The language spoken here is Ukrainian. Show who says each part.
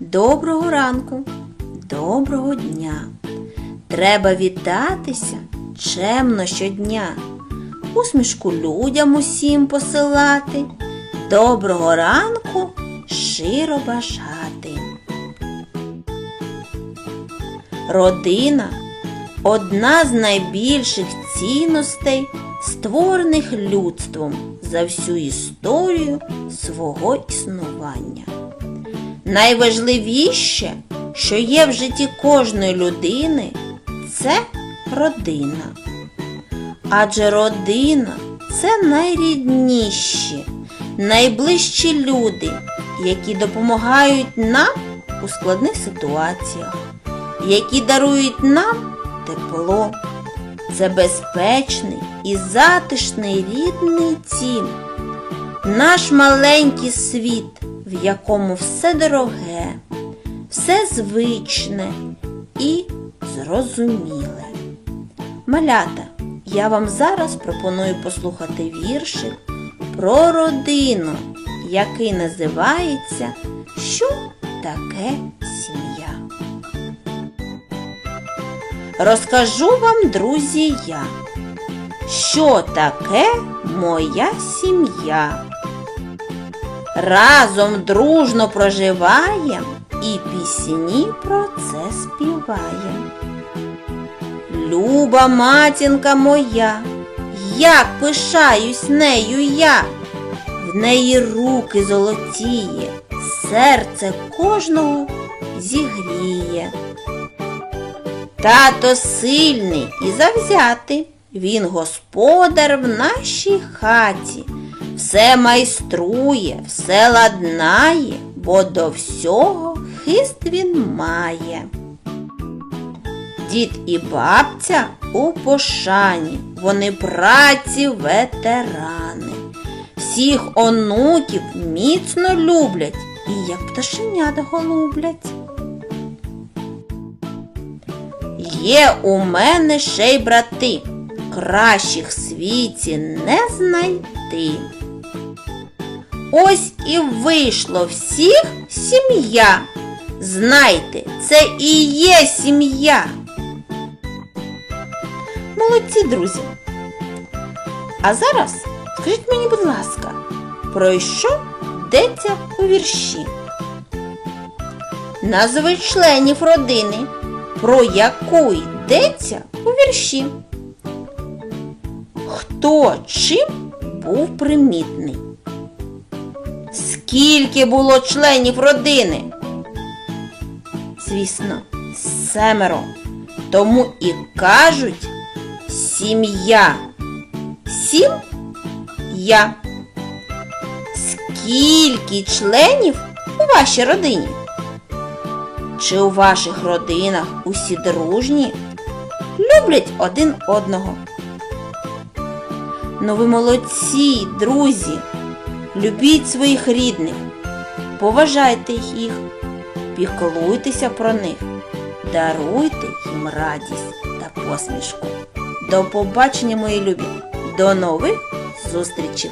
Speaker 1: Доброго ранку, доброго дня. Треба вітатися чемно щодня, усмішку людям усім посилати, доброго ранку щиро бажати. Родина одна з найбільших цінностей, створених людством за всю історію свого існування. Найважливіше, що є в житті кожної людини, це родина. Адже родина це найрідніші, найближчі люди, які допомагають нам у складних ситуаціях, які дарують нам тепло. Це безпечний і затишний рідний дім. Наш маленький світ, в якому все дороге, все звичне і зрозуміле. Малята, я вам зараз пропоную послухати віршик про родину, який називається Що таке сім'я? Розкажу вам, друзі, я, що таке моя сім'я. Разом дружно проживаєм і пісні про це співаєм. Люба матінка моя, як пишаюсь нею я, в неї руки золотіє, серце кожного зігріє. Тато сильний і завзятий, він господар в нашій хаті, все майструє, все ладнає, бо до всього хист він має. Дід і бабця у пошані, вони праці ветерани. Всіх онуків міцно люблять і як пташенят голублять. Є у мене ще й брати, кращих світі не знайти. Ось і вийшло всіх сім'я. Знайте, це і є сім'я. Молодці, друзі. А зараз скажіть мені, будь ласка, про що йдеться у вірші? Назви членів родини, про яку йдеться у вірші. Хто чим був примітний? Скільки було членів родини? Звісно, семеро. Тому і кажуть сім'я. Сім я. Скільки членів у вашій родині? Чи у ваших родинах усі дружні? Люблять один одного. Ну ви молодці, друзі. Любіть своїх рідних, поважайте їх, піклуйтеся про них, даруйте їм радість та посмішку. До побачення, мої любі! До нових зустрічей!